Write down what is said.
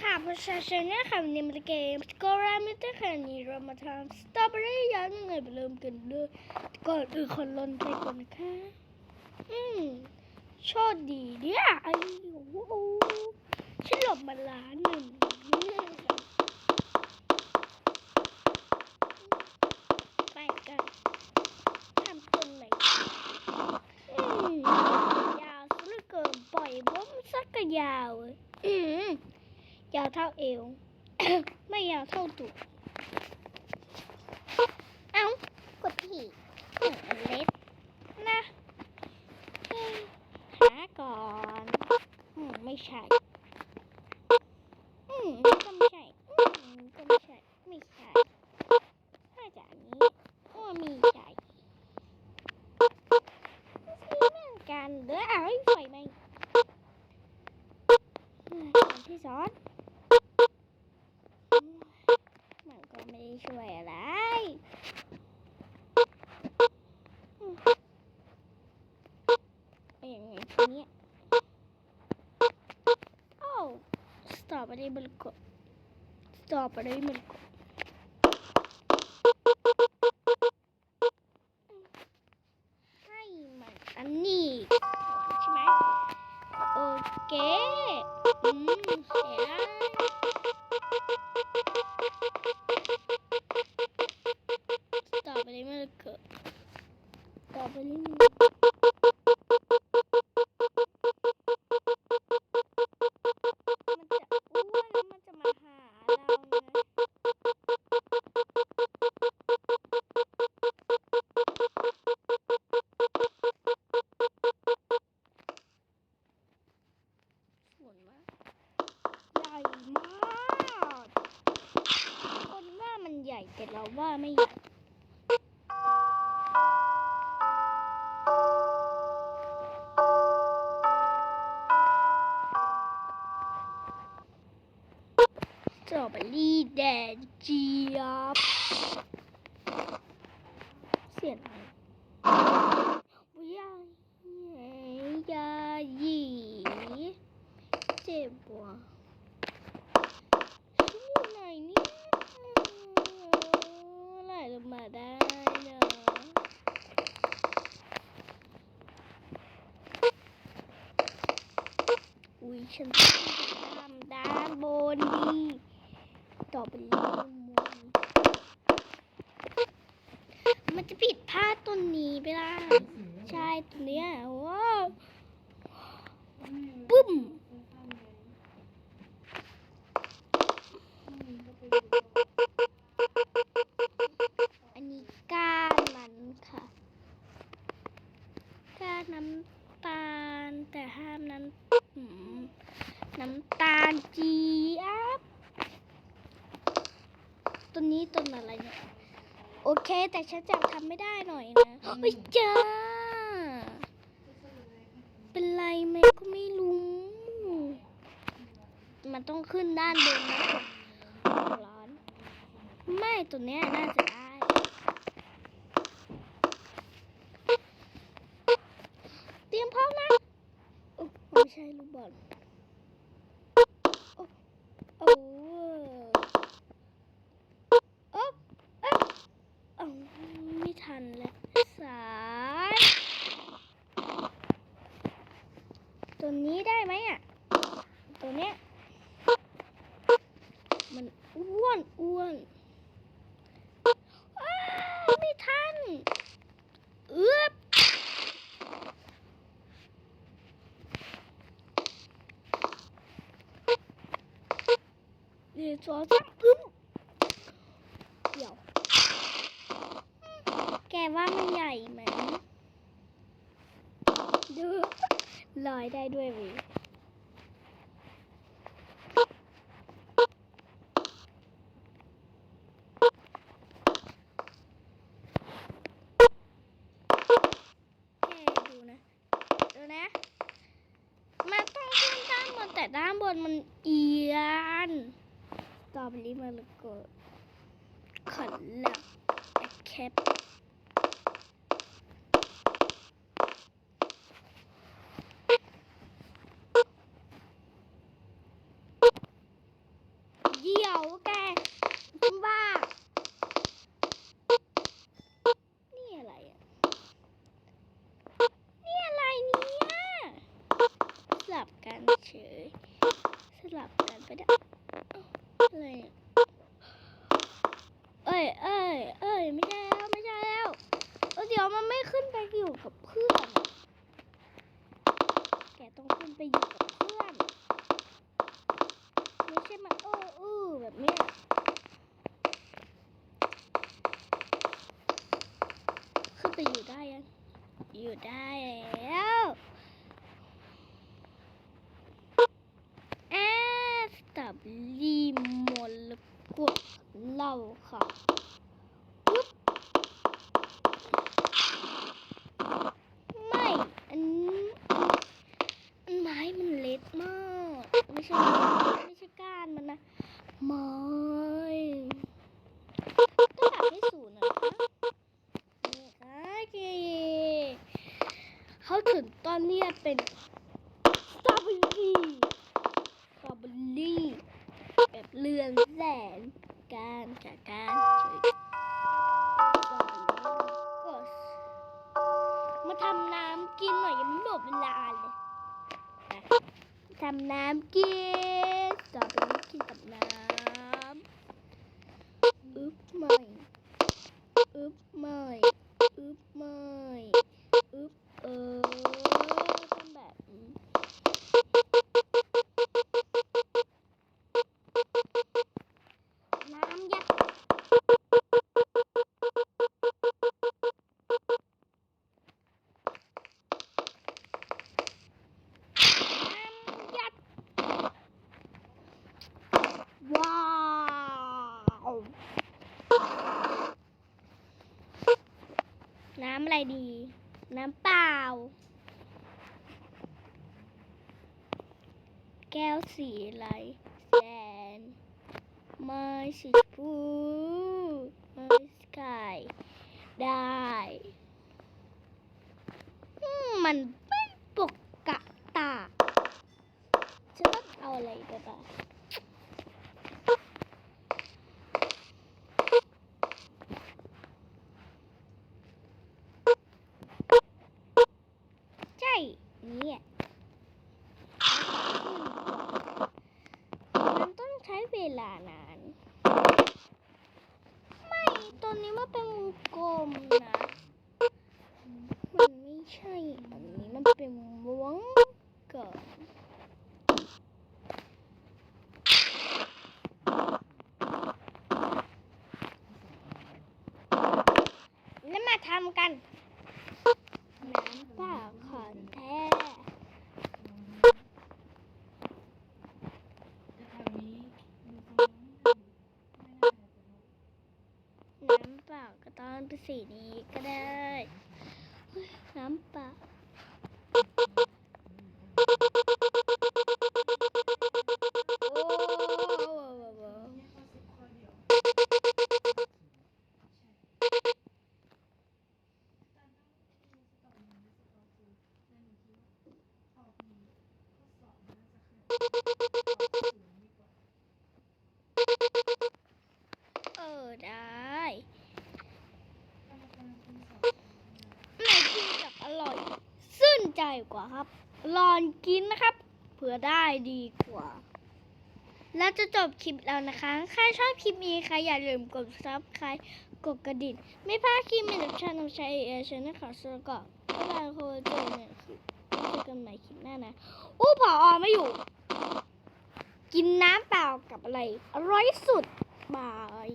ค่ะประชาชนเนี่ยค่ะวันนี้มาเกมสกอร์มิเตอร์ค่ะวันนี้เรามาทำสตอเบอรี่ย่างยังไงไปเริ่มกันเลยก่อนอื่นคนลนไปก่อนนะคะอืมโชคดีเนี่ยไอ้โอ้โหฉันหลบมาล้านหนึ่งไปกันทำต้นไหนอืมยาวซะเหลือเกินปล่อยผมสักก็ยาวเลย ยาวเท่าเอว ไม่ยาวเท่าตูดเอ้ากดผิดเล็กนะหาก่อนอืมไม่ใช่อืมก็ไม่ใช่อืมก็ไม่ใช่ไม่ใช่น่าจะอันนี้ว่ามีใจไม่เหมือนกันเด้อเอาไฟไหมที่สอนก็ไม่ได้ ช่วยอะไรเป็นยังไงทีนี้โอ้สตอเบอรี่มันกดสตอเบอรี่มันกดให้มันอันนี้ใช่ไหมโอเคอืมเสร็จแล้ว แต่เราว่าไม่ใหญ่สตรอเบอรี่แดงเจี๊ยบเสียงอะไรวิยาเยาหยีเจ็บว่ะฉันอยู่ไหนเนี่ยไหลลงมาได้เนอะอุ้ ยฉันทำด้านบนดีต่อไปเรื่อยๆมันจะผิดพลาตัวนี้ไปล่ะใช่ตัวเนี้ยว้าวปุ้มอันนี้ก้านมันค่ะก้านน้ำตาลแต่ห้ามน้ำ น้ำตาลเจี๊ยบตัวนี้ต้นอะไรเนี่ย โอเค แต่ฉันจำทำไม่ได้หน่อยนะเฮ้ยจ้า เป็นไรไหมก็ไม่รู้ มันต้องขึ้นด้านบนนะร้อน ไม่ตัวเนี้ยน่าจะได้เตรียมพร้อมนะโอ้ไม่ใช่ลูกบอลโอ้โอ้โอ๊บเอ๊ะเอาไม่ทันแล้วสายตัวนี้ได้ไหมอะ ตัวเนี้ย มันอ้วนอ้วนอ้าวไม่ทัน เอื้อบเดี๋ยว สองสามอึ้มเดี๋ยว แกว่ามันใหญ่ไหมดูลอยได้ด้วยวิแกดูนะดูนะมันต้องขึ้นด้านบนแต่ด้านบนมันเอียน ตรอเบอรี่มะละกอขันหลักแอคแคปเดี๋ยวแกคุณบ้า นี่อะไรอะ นี่อะไรเนี่ยสลับกันเฉย สลับกันไปได้เอะไรเอ้ยเอ้ยเอ้ยไม่ใช่แล้วไม่ใช่แล้วเดี๋ยวมันไม่ขึ้นไปอยู่กับเพื่อน แกต้องขึ้นไปอยู่กับเพื่อน ไม่ใช่มาเออเออแบบเนี้ยขึ้นไปอยู่ได้ยังอยู่ได้แล้วแอสตับลีมลกุฎเหล่าค่ะปึ๊บไม่ อันนี้อันไม้มันเล็กมาก ไม่ใช่ไม่ใช่ก้านมันนะไม้ต้องอยากให้ศูนย์นะนี่ค่ะเกเขาถึงตอนนี้เป็นสตรอเบอรี่สตรอเบอรี่แบบเรือนแสนการจากการเฉยสตรอเบอรี่ก็มาทำน้ำกินหน่อยยังไม่หมดเวลาเลย ทำน้ำกินต่อไปนี้กินกับน้ำอึ๊บหม่อึ๊บหม่อึ๊บหม่อึ๊บเออ ว้าวน้ำอะไรดี น้ำเปล่า แก้วสีอะไรแสนไม้สีชมพูไม้สกายได้อืมมันไม่ปกกะตาฉันต้องเอาอะไรไปบ้าง ใช่เนี่ยมันต้องใช้เวลานาน ไม่ตัวนี้มันเป็นวงกลมนะ มันไม่ใช่อันนี้มันเป็นวงกลมแล้วมาทำกัน น้ำเปล่าขอนแท้ น้ำเปล่าก็ ต้องเป็นสีนี้ก็ได้น้ำปลา กว่าครับ ลองกินนะครับ เผื่อได้ดีกว่า แล้วจะจบคลิปแล้วนะคะ ใครชอบคลิปนี้ใครอย่าลืมกดซับใครกดกระดิ่งไม่พลาดคลิปใหม่จากช่องน้ำชาเอเชียนะคะสวัสดีค่ะบ๊ายบายโคเจอเนี่ยคือเจอกันใหม่คลิปหน้านะอู้ผอไม่อยู่ กินน้ำเปล่ากับอะไรอร่อยสุดบาย